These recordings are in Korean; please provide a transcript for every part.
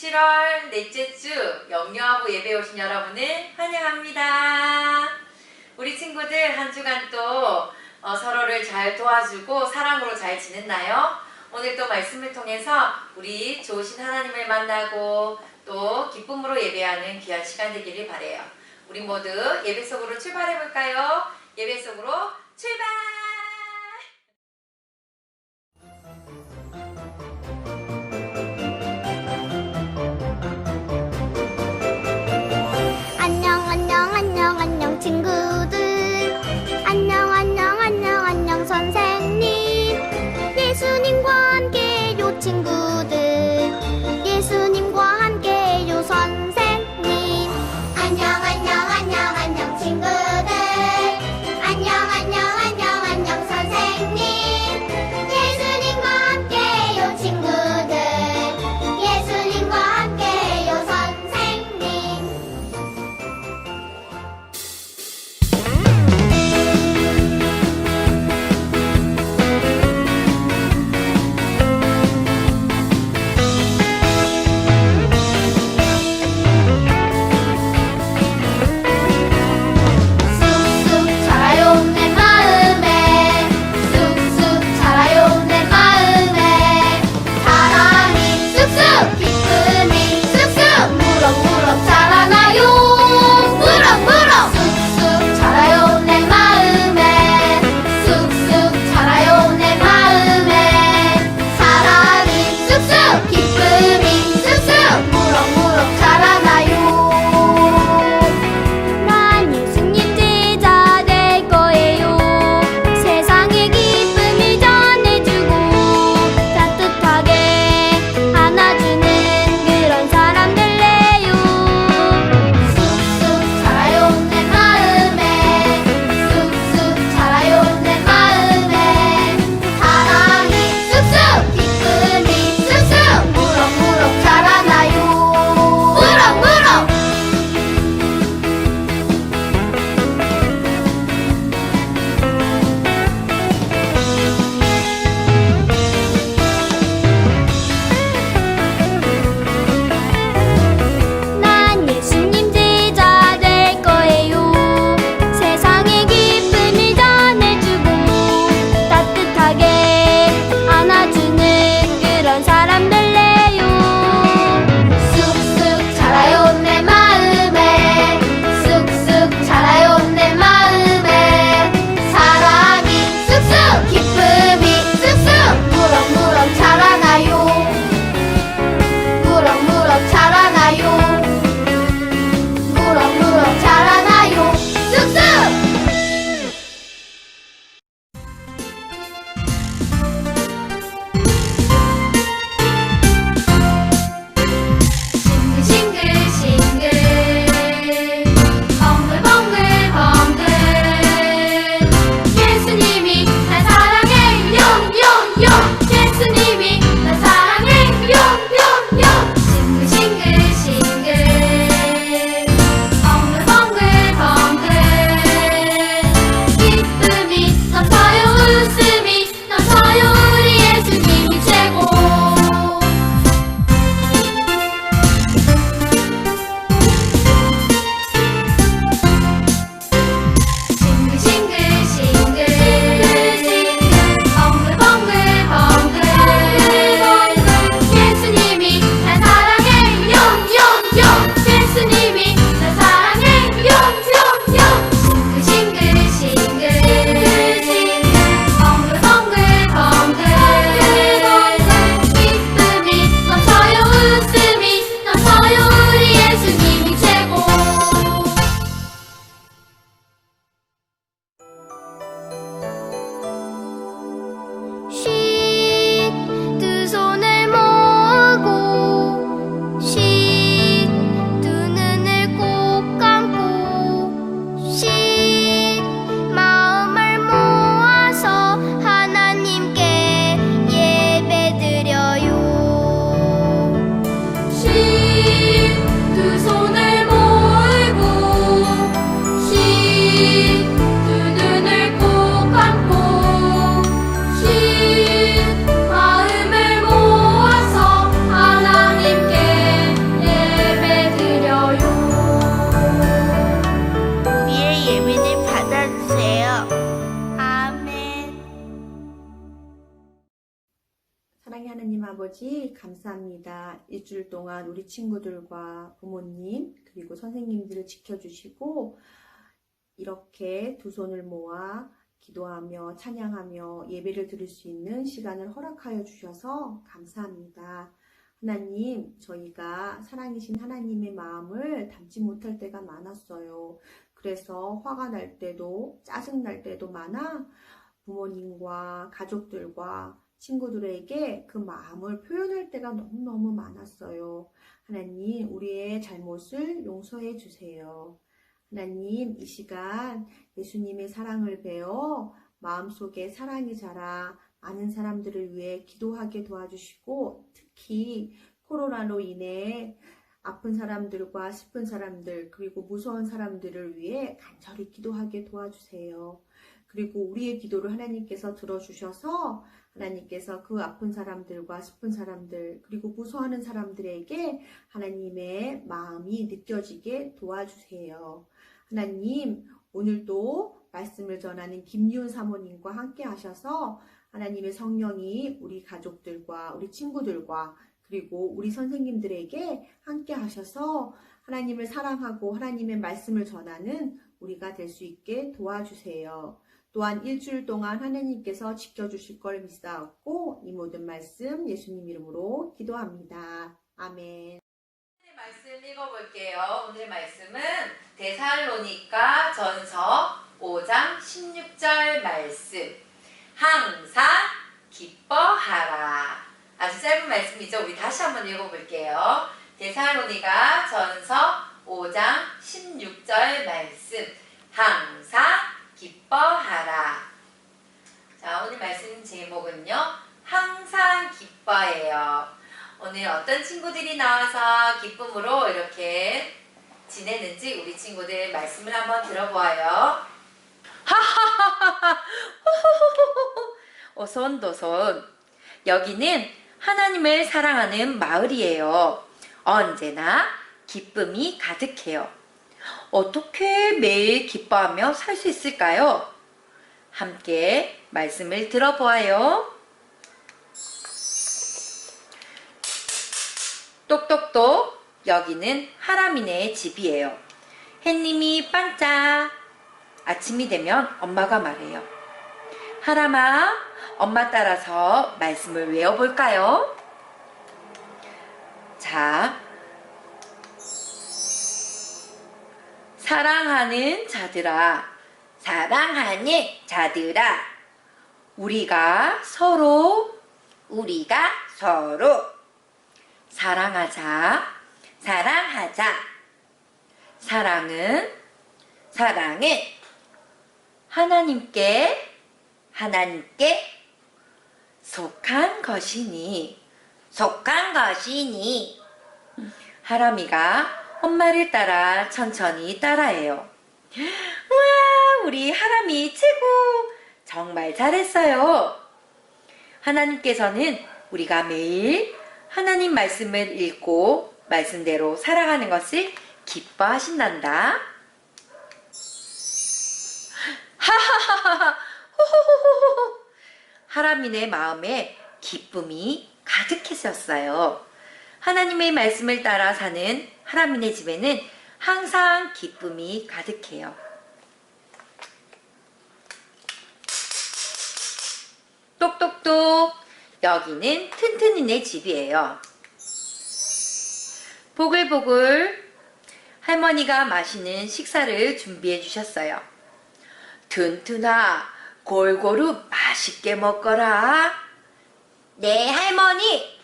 7월 넷째 주 영유아부 예배 오신 여러분을 환영합니다. 우리 친구들 한 주간 또 어, 서로를 잘 도와주고 사랑으로 잘 지냈나요? 오늘 또 말씀을 통해서 우리 좋으신 하나님을 만나고 또 기쁨으로 예배하는 귀한 시간 되기를 바래요. 우리 모두 예배 속으로 출발해 볼까요? 예배 속으로 출발! 사랑의 하나님 아버지, 감사합니다. 일주일 동안 우리 친구들과 부모님, 그리고 선생님들을 지켜주시고, 이렇게 두 손을 모아 기도하며 찬양하며 예배를 드릴 수 있는 시간을 허락하여 주셔서 감사합니다. 하나님, 저희가 사랑이신 하나님의 마음을 담지 못할 때가 많았어요. 그래서 화가 날 때도, 짜증 날 때도 많아 부모님과 가족들과 친구들에게 그 마음을 표현할 때가 너무너무 많았어요. 하나님, 우리의 잘못을 용서해 주세요. 하나님, 이 시간 예수님의 사랑을 배워 마음속에 사랑이 자라 많은 사람들을 위해 기도하게 도와주시고 특히 코로나로 인해 아픈 사람들과 슬픈 사람들 그리고 무서운 사람들을 위해 간절히 기도하게 도와주세요. 그리고 우리의 기도를 하나님께서 들어주셔서 하나님께서 그 아픈 사람들과 슬픈 사람들 그리고 무서워하는 사람들에게 하나님의 마음이 느껴지게 도와주세요. 하나님 오늘도 말씀을 전하는 김유은 사모님과 함께 하셔서 하나님의 성령이 우리 가족들과 우리 친구들과 그리고 우리 선생님들에게 함께 하셔서 하나님을 사랑하고 하나님의 말씀을 전하는 우리가 될 수 있게 도와주세요. 또한 일주일 동안 하나님께서 지켜주실 걸 믿사옵고 이 모든 말씀 예수님 이름으로 기도합니다. 아멘. 오늘의 말씀 읽어볼게요. 오늘의 말씀은 데살로니가 전서 5장 16절 말씀. 항상 기뻐하라. 아주 짧은 말씀이죠. 우리 다시 한번 읽어볼게요. 데살로니가 전서 5장 16절 말씀. 항상 기뻐하라. 자, 오늘 말씀 제목은요. 항상 기뻐해요. 오늘 어떤 친구들이 나와서 기쁨으로 이렇게 지내는지 우리 친구들 말씀을 한번 들어보아요. 오손도손. 여기는 하나님을 사랑하는 마을이에요. 언제나 기쁨이 가득해요. 어떻게 매일 기뻐하며 살 수 있을까요? 함께 말씀을 들어보아요. 똑똑똑 여기는 하람이네 집이에요. 햇님이 반짝 아침이 되면 엄마가 말해요. 하람아 엄마 따라서 말씀을 외워볼까요? 자 사랑하는 자들아 사랑하는 자들아 우리가 서로 우리가 서로 사랑하자. 사랑하자. 사랑은 사랑은 하나님께 하나님께 속한 것이니 속한 것이니 하람이가 엄마를 따라 천천히 따라해요. 우와, 우리 하람이 최고! 정말 잘했어요. 하나님께서는 우리가 매일 하나님 말씀을 읽고 말씀대로 살아가는 것을 기뻐하신단다. 하하하하 마음에 기쁨이 가득했었어요. 하나님의 말씀을 따라 사는 하라민의 집에는 항상 기쁨이 가득해요. 똑똑똑 여기는 튼튼이네 집이에요. 보글보글 할머니가 맛있는 식사를 준비해 주셨어요. 튼튼아, 골고루 맛있게 먹거라. 네, 할머니.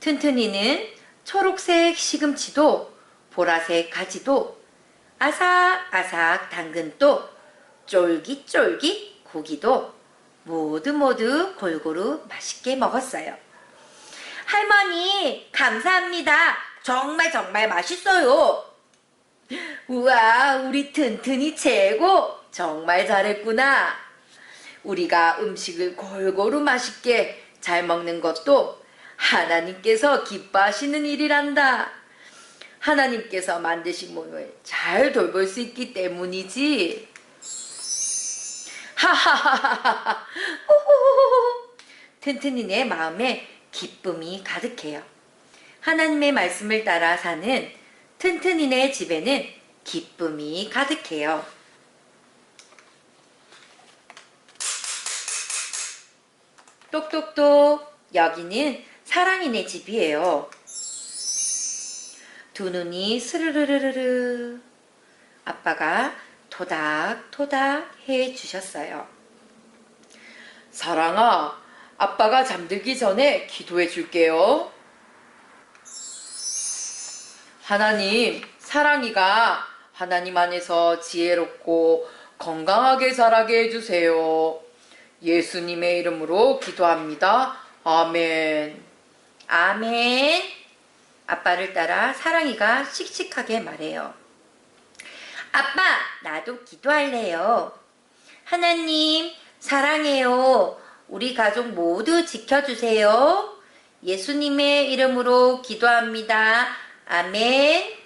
튼튼이는 초록색 시금치도 보라색 가지도 아삭아삭 당근도 쫄깃쫄깃 고기도 모두 모두 골고루 맛있게 먹었어요. 할머니, 감사합니다. 정말 정말 맛있어요. 우와, 우리 튼튼이 최고. 정말 잘했구나. 우리가 음식을 골고루 맛있게 잘 먹는 것도 하나님께서 기뻐하시는 일이란다. 하나님께서 만드신 몸을 잘 돌볼 수 있기 때문이지. 하하하하하. 튼튼이네 마음에 기쁨이 가득해요. 하나님의 말씀을 따라 사는 튼튼이네 집에는 기쁨이 가득해요. 똑똑똑 여기는 사랑이네 집이에요. 두 눈이 스르르르르르 아빠가 토닥토닥 해 주셨어요. 사랑아, 아빠가 잠들기 전에 기도해 줄게요. 하나님, 사랑이가 하나님 안에서 지혜롭고 건강하게 자라게 해주세요. 예수님의 이름으로 기도합니다. 아멘. 아멘. 아빠를 따라 사랑이가 씩씩하게 말해요. 아빠, 나도 기도할래요. 하나님, 사랑해요. 우리 가족 모두 지켜주세요. 예수님의 이름으로 기도합니다. 아멘.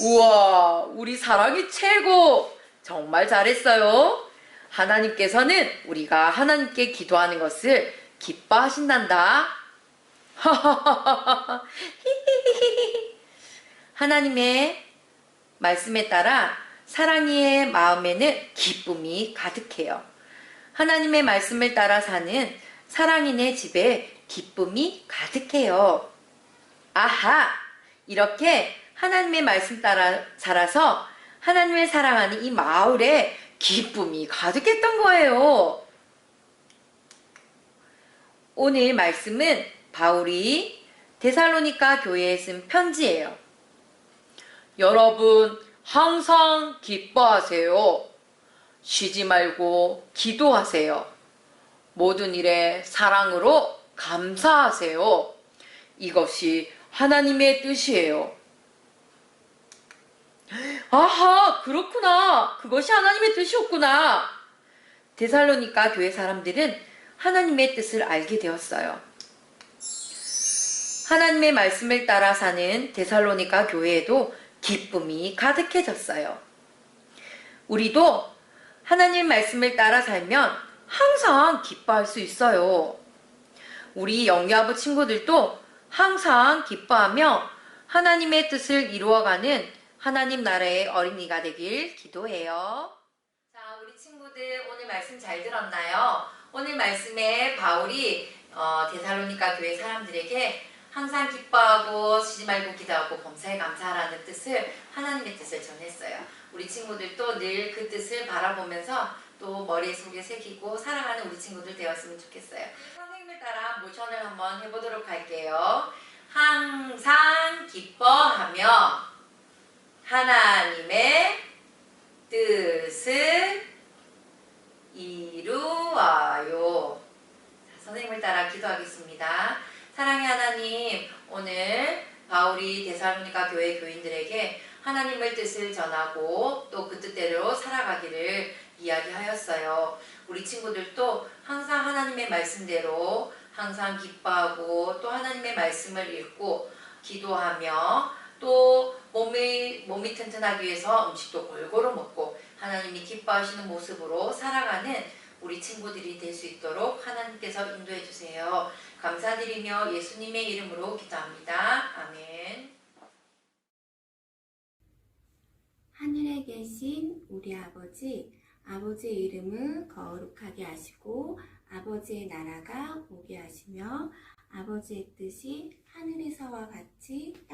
우와, 우리 사랑이 최고! 정말 잘했어요. 하나님께서는 우리가 하나님께 기도하는 것을 기뻐하신단다. 하나님의 말씀에 따라 사랑이의 마음에는 기쁨이 가득해요. 하나님의 말씀을 따라 사는 사랑인의 집에 기쁨이 가득해요. 아하! 이렇게 하나님의 말씀 따라 자라서 하나님을 사랑하는 이 마을에 기쁨이 가득했던 거예요. 오늘 말씀은 바울이 데살로니가 교회에 쓴 편지예요. 여러분, 항상 기뻐하세요. 쉬지 말고 기도하세요. 모든 일에 사랑으로 감사하세요. 이것이 하나님의 뜻이에요. 아하, 그렇구나. 그것이 하나님의 뜻이었구나. 데살로니가 교회 사람들은 하나님의 뜻을 알게 되었어요. 하나님의 말씀을 따라 사는 데살로니가 교회에도 기쁨이 가득해졌어요. 우리도 하나님 말씀을 따라 살면 항상 기뻐할 수 있어요. 우리 영유아부 친구들도 항상 기뻐하며 하나님의 뜻을 이루어가는 하나님 나라의 어린이가 되길 기도해요. 자, 우리 친구들 오늘 말씀 잘 들었나요? 오늘 말씀에 바울이 어, 데살로니가 교회 사람들에게 항상 기뻐하고 쉬지 말고 기도하고 범사에 감사하라는 뜻을 하나님의 뜻을 전했어요. 우리 친구들도 늘 그 뜻을 바라보면서 또 머리에 속에 새기고 살아가는 우리 친구들 되었으면 좋겠어요. 선생님을 따라 모션을 한번 해보도록 할게요. 항상 기뻐하며 하나님의 뜻을 이루어요. 자, 선생님을 따라 기도하겠습니다. 사랑의 하나님, 오늘 바울이 데살로니가 교회 교인들에게 하나님의 뜻을 전하고 또 그 뜻대로 살아가기를 이야기하였어요. 우리 친구들도 항상 하나님의 말씀대로 항상 기뻐하고 또 하나님의 말씀을 읽고 기도하며 또 몸이 몸이 튼튼하기 위해서 음식도 골고루 먹고 하나님이 기뻐하시는 모습으로 살아가는 우리 친구들이 될 수 있도록 하나님께서 인도해 주세요. 감사드리며 예수님의 이름으로 기도합니다. 아멘. 하늘에 계신 우리 아버지, 아버지의 이름을 거룩하게 하시고 아버지의 나라가 오게 하시며 아버지의 뜻이 하늘에서와 같이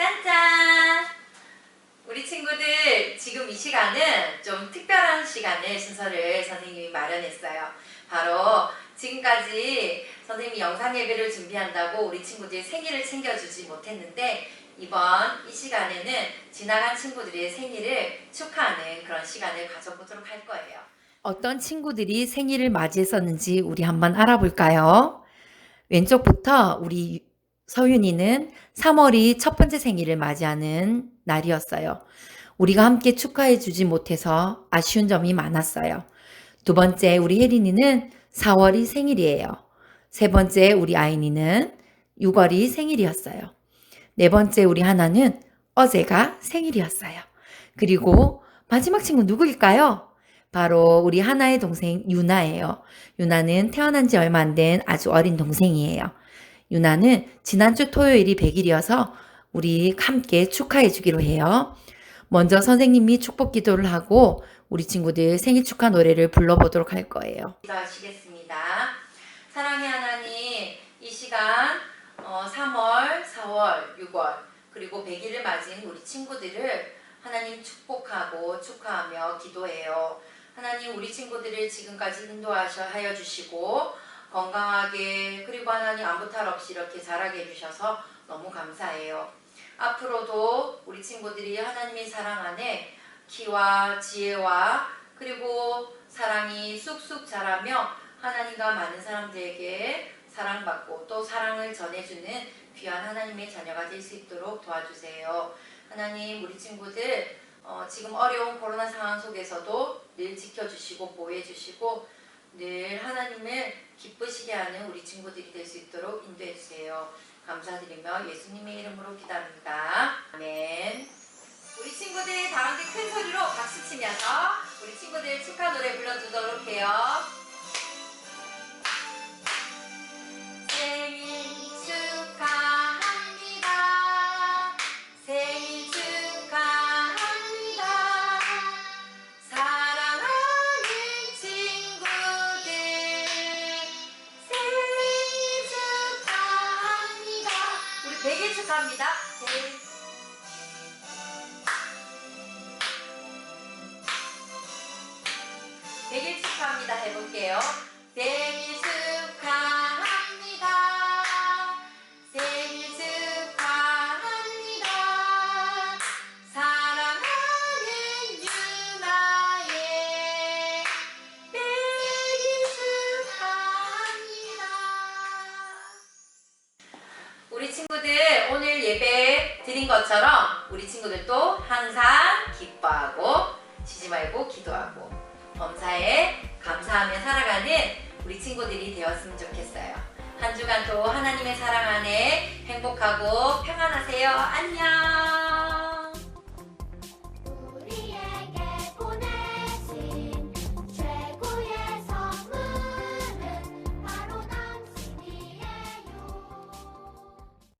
짠짠! 지금 이 시간은 좀 특별한 시간을 순서를 선생님이 마련했어요. 바로 지금까지 선생님이 영상 예배를 준비한다고 우리 친구들 생일을 챙겨주지 못했는데 이번 이 시간에는 지나간 친구들의 생일을 축하하는 그런 시간을 가져보도록 할 거예요. 어떤 친구들이 생일을 맞이했었는지 우리 한번 알아볼까요? 왼쪽부터 우리 서윤이는 3월이 첫 번째 생일을 맞이하는 날이었어요. 우리가 함께 축하해 주지 못해서 아쉬운 점이 많았어요. 두 번째, 우리 혜린이는 4월이 생일이에요. 세 번째, 우리 아이니는 6월이 생일이었어요. 네 번째, 우리 하나는 어제가 생일이었어요. 그리고 마지막 친구 누구일까요? 바로 우리 하나의 동생 유나예요. 유나는 태어난 지 얼마 안 된 아주 어린 동생이에요. 유나는 지난주 토요일이 100일이어서 우리 함께 축하해 주기로 해요. 먼저 선생님이 축복 기도를 하고 우리 친구들 생일 축하 노래를 불러보도록 할 거예요. 기도하시겠습니다. 사랑의 하나님, 이 시간 어, 3월, 4월, 6월 그리고 100일을 맞은 우리 친구들을 하나님 축복하고 축하하며 기도해요. 하나님 우리 친구들을 지금까지 인도하셔 하여 주시고 건강하게 그리고 하나님 아무 탈 없이 이렇게 자라게 해주셔서 너무 감사해요. 앞으로도 우리 친구들이 하나님의 사랑 안에 키와 지혜와 그리고 사랑이 쑥쑥 자라며 하나님과 많은 사람들에게 사랑받고 또 사랑을 전해주는 귀한 하나님의 자녀가 될 수 있도록 도와주세요. 하나님 우리 친구들 어, 지금 어려운 코로나 상황 속에서도 늘 지켜주시고 보호해주시고 늘 하나님을 기쁘시게 하는 우리 친구들이 될 수 있도록 인도해 주세요. 감사드리며 예수님의 이름으로 기도합니다. 아멘. 우리 친구들 다 함께 큰 소리로 박수 치면서 우리 친구들 축하 노래 불러주도록 해요. 100일 축하합니다. 드린 것처럼 우리 친구들도 항상 기뻐하고 쉬지 말고 기도하고 범사에 감사하며 살아가는 우리 친구들이 되었으면 좋겠어요. 한 주간도 하나님의 사랑 안에 행복하고 평안하세요. 안녕.